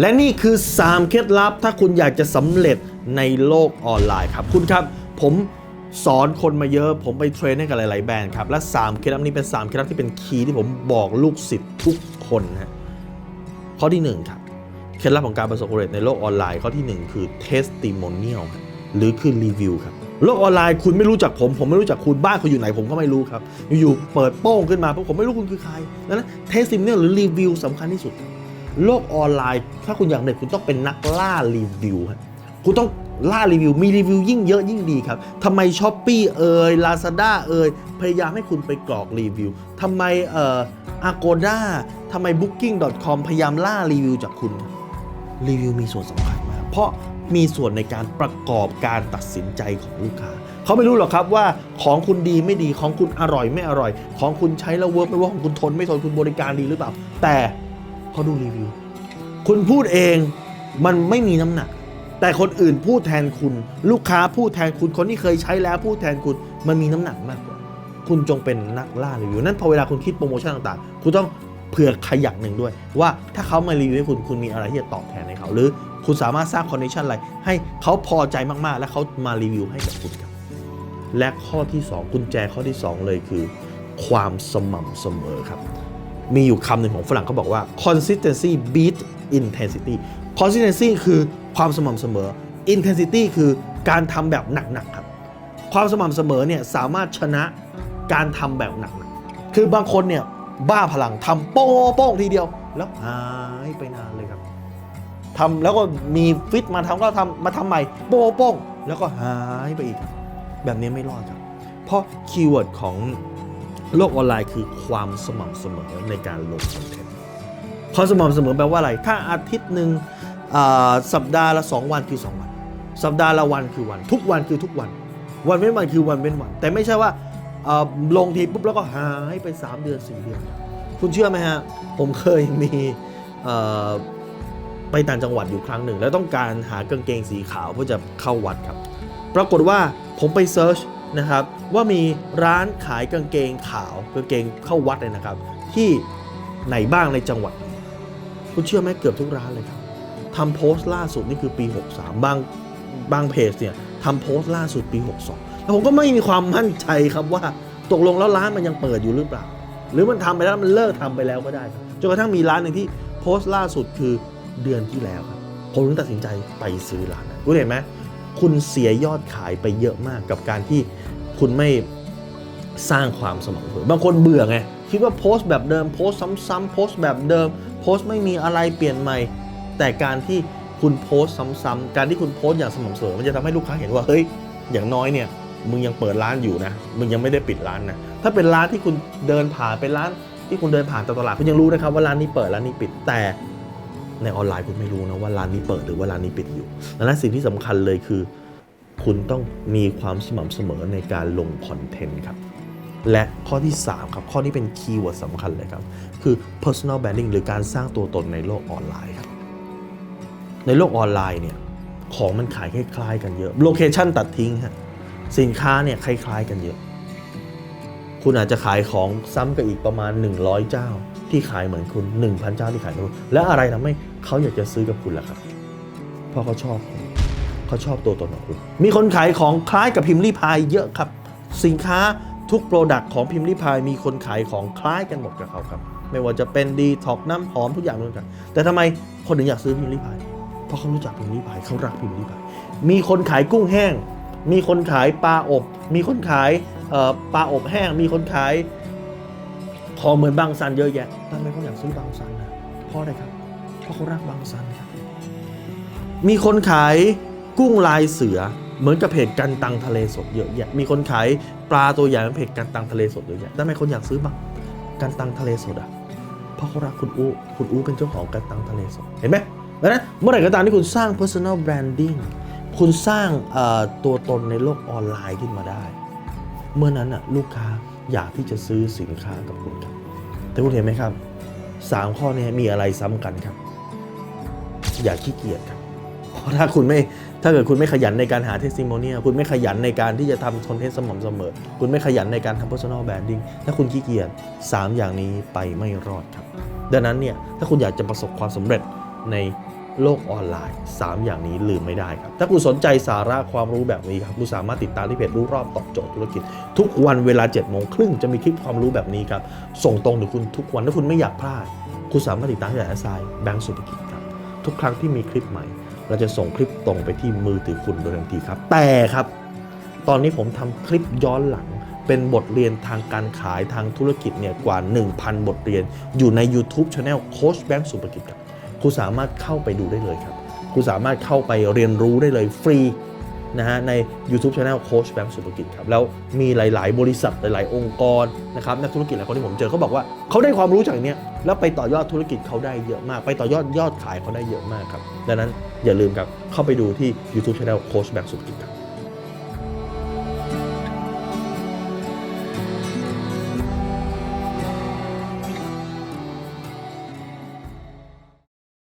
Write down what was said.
และนี่คือ 3 เคล็ดลับ ถ้าคุณอยากจะสำเร็จในโลกออนไลน์ครับ คุณครับ ผมสอนคนมาเยอะ ผมไปเทรนให้กับหลาย ๆ แบรนด์ครับ และ 3 เคล็ดลับนี้เป็น 3 เคล็ดลับที่เป็นคีย์ที่ผมบอกลูกศิษย์ทุกคนนะฮะข้อที่ 1 ครับ เคล็ดลับของการประสบความสำเร็จในโลกออนไลน์ข้อที่ 1 คือ testimonial หรือคือรีวิวครับโลกออนไลน์คุณไม่รู้จักผม ผมไม่รู้จักคุณบ้านคุณอยู่ไหนผมก็ไม่รู้ครับ อยู่ๆเปิดโป้งขึ้นมาเพราะผมไม่รู้คุณคือใครดังนั้น testimonial หรือรีวิวสำคัญที่สุด โลกออนไลน์ ถ้าคุณอยากเด็ดคุณต้องเป็นนักล่ารีวิวครับคุณต้องล่ารีวิว มีรีวิวยิ่งเยอะยิ่งดีครับทำไมช้อปปี้เอ่ยลาซาด้าเอ่ยพยายามให้คุณไปกรอกรีวิวทำไมเอ่ออาโกด้าทำไม booking.com พยายามล่ารีวิวจากคุณ รีวิวมีส่วนสำคัญมาก เพราะมีส่วนในการประกอบการตัดสินใจของลูกค้า เขาไม่รู้หรอกครับว่าของคุณดีไม่ดีของคุณอร่อยไม่อร่อย ของคุณใช้แล้วเวิร์กไม่ว่าของคุณทนไม่ทนคุณบริการดีหรือเปล่า แต่ เขาดูรีวิว คุณพูดเองมันไม่มีน้ำหนัก แต่คนอื่นพูดแทนคุณ ลูกค้าพูดแทนคุณคนที่เคยใช้แล้วพูดแทนคุณมันมีน้ำหนักมากกว่า คุณจงเป็นนักล่ารีวิวนั่นพอเวลาคุณคิดโปรโมชั่นต่างๆ คุณต้องเผื่อขยักหนึ่งด้วย ว่าถ้าเขามารีวิวให้คุณคุณมีอะไรที่จะตอบแทนให้เขา หรือคุณสามารถสร้างคอนเนคชันอะไรให้เขาพอใจมากๆ และเขามารีวิวให้กับคุณครับและข้อที่ 2 กุญแจข้อที่ 2 เลยคือ ความสม่ำเสมอครับ มีอยู่คำหนึ่งของฝรั่งเขาบอกว่า consistency beat intensity consistency คือความสม่ำเสมอ intensity คือการทำแบบหนักๆครับ ความสม่ำเสมอเนี่ยสามารถชนะการทำแบบหนักๆคือบางคนเนี่ยบ้าพลังทำโป้งโป้งทีเดียว แล้วหายไปนานเลยครับทำแล้วก็มีฟิตมาทำก็ทำมาทำใหม่โป้งโป้งแล้วก็หายไปอีก แบบนี้ไม่รอดครับ เพราะคีย์เวิร์ดของ โลกออนไลน์คือความสม่ำเสมอในการลงคอนเทนต์ความสม่ำเสมอแปลว่าอะไร ถ้าอาทิตย์หนึ่งสัปดาห์ละ 2 วันคือ 2 วัน สัปดาห์ละวันคือวัน ทุกวันคือทุกวัน วันเว้นวันคือวันเว้นวัน แต่ไม่ใช่ว่าลงทีปุ๊บแล้วก็หายไป 3 เดือน 4 เดือน คุณเชื่อไหมฮะ ผมเคยมีไปต่างจังหวัดอยู่ครั้งหนึ่ง แล้วต้องการหากางเกงสีขาวเพื่อจะเข้าวัดครับ ปรากฏว่าผมไปเซิร์ช นะครับ ว่ามีร้านขายกางเกงขาวกางเกงเข้าวัดเลยนะครับ ที่ไหนบ้างในจังหวัด คุณเชื่อไหมเกือบทุกร้านเลยครับทำโพสต์ล่าสุดนี่คือปี 63 บางบางเพจเนี่ยทำโพสต์ล่าสุดปี 62 แล้วผมก็ไม่มีความมั่นใจครับว่าตกลงแล้วร้านมันยังเปิดอยู่หรือเปล่า หรือมันทำไปแล้วมันเลิกทำไปแล้วก็ได้ครับจนกระทั่งมีร้านหนึ่งที่โพสต์ล่าสุดคือเดือนที่แล้วครับผมถึงตัดสินใจไปซื้อร้านนั้นคุณเห็นไหม คุณเสียยอดขายไปเยอะมากกับการที่คุณไม่สร้างความสม่ำเสมอบางคนเบื่อไงคิดว่าโพสต์แบบเดิมโพสต์ซ้ำๆโพสต์แบบเดิม โพสต์ไม่มีอะไรเปลี่ยนใหม่ แต่การที่คุณโพสต์ซ้ำๆการที่คุณโพสต์อย่างสม่ำเสมอมันจะทำให้ลูกค้าเห็นว่าเฮ้ยอย่างน้อยเนี่ยมึงยังเปิดร้านอยู่นะมึงยังไม่ได้ปิดร้านนะถ้าเป็นร้านที่คุณเดินผ่านเป็นร้านที่คุณเดินผ่านตลาดคุณยังรู้นะครับว่าร้านนี้เปิดร้านนี้ปิดแต่ ในออนไลน์คุณไม่รู้นะว่าร้านนี้เปิดหรือว่าร้านนี้ปิดอยู่ดังนั้นสิ่งที่สำคัญเลยคือ คุณต้องมีความสม่ำเสมอในการลงคอนเทนต์ครับและข้อที่ 3 ครับ ข้อนี้เป็นคีย์เวิร์ดสำคัญเลยครับ คือ personal branding หรือการสร้างตัวตนในโลกออนไลน์ครับ ในโลกออนไลน์เนี่ย ของมันขายคล้ายๆกันเยอะ โลเคชันตัดทิ้งฮะ สินค้าเนี่ยคล้ายๆกันเยอะ คุณอาจจะขายของซ้ำกับอีกประมาณ 100 เจ้า ที่ขายเหมือนคุณ 1,000 เจ้าที่ขายเหมือนคุณ และอะไรทำให้เขาอยากจะซื้อกับคุณล่ะครับ เพราะเขาชอบคุณเขาชอบตัวตนของคุณ มีคนขายของคล้ายกับพิมพ์รีพายเยอะครับ สินค้าทุกโปรดักต์ของพิมพ์รีพายมีคนขายของคล้ายกันหมดกับเขาครับ ไม่ว่าจะเป็นดีท็อกน้ำหอมทุกอย่างเหมือนกัน แต่ทำไมคนถึงอยากซื้อพิมพ์รีพายเพราะเขารู้จักพิมพ์รีพายเขารักพิมพ์รีพายมีคนขายกุ้งแห้ง มีคนขายปลาอบ มีคนขายเอ่อปลาอบแห้ง มีคนขาย ของเหมือนบางซันเยอะแยะทำไมเขาอยากซื้อบางซันนะเพราะอะไรครับ เพราะเขารักบางซันครับมีคนขายกุ้งลายเสือเหมือนกับเพจกันตังทะเลสดเยอะแยะ มีคนขายปลาตัวใหญ่เหมือนเพจกันตังทะเลสดเยอะแยะทำไมคนอยากซื้อบ้างกันตังทะเลสดอะ เพราะเขารักคุณอู้คุณอู้เป็นเจ้าของกันตังทะเลสด เห็นไหมดังนั้นเมื่อไหร่ก็ตามที่คุณสร้าง personal branding คุณสร้างเอ่อตัวตนในโลกออนไลน์ขึ้นมาได้ เมื่อนั้นอะลูกค้า อยากที่จะซื้อสินค้ากับคุณครับ แต่คุณเห็นไหมครับสามข้อนี้มีอะไรซ้ำกันครับ อย่าขี้เกียจครับ เพราะถ้าคุณไม่ถ้าเกิดคุณไม่ขยันในการหาเทสติโมเนียคุณไม่ขยันในการที่จะทำคอนเทนต์สม่ำเสมอ คุณไม่ขยันในการทำ personal branding ถ้าคุณขี้เกียจสามอย่างนี้ไปไม่รอดครับ ดังนั้นเนี่ยถ้าคุณอยากจะประสบความสำเร็จใน โลกออนไลน์ 3 อย่างนี้ลืมไม่ได้ครับ ถ้าคุณสนใจสาระความรู้แบบนี้ครับคุณสามารถติดตามที่เพจรู้รอบตอบโจทย์ธุรกิจ ทุกวันเวลา7จ็ดโมงครึ่งจะมีคลิปความรู้แบบนี้ครับ ส่งตรงถึงคุณทุกวันถ้าคุณไม่อยากพลาด คุณสามารถติดตามที่แอสไซน์แบงก์สุขกิจครับ ทุกครั้งที่มีคลิปใหม่ เราจะส่งคลิปตรงไปที่มือถือคุณโดยทันทีครับ แต่ครับ ตอนนี้ผมทำคลิปย้อนหลังเป็นบทเรียนทางการขายทางธุรกิจเนี่ยกว่า 1,000 บทเรียน อยู่ใน YouTube Channel โค้ชแบงค์สุภกิจครับ คุณสามารถเข้าไปดูได้เลยครับ คุณสามารถเข้าไปเรียนรู้ได้เลยฟรีนะฮะใน YouTube Channel โค้ชแบงค์สุภกิจครับแล้วมีหลาย ๆ บริษัทหลาย ๆ องค์กรนะครับนักธุรกิจหลายคนที่ผมเจอเขาบอกว่าเขาได้ความรู้จากเนี้ยแล้วไปต่อยอดธุรกิจเขาได้เยอะมาก ไปต่อยอดยอดขายเขาได้เยอะมากครับดังนั้นอย่าลืมครับเข้าไปดูที่ YouTube Channel โค้ชแบงค์สุภกิจครับ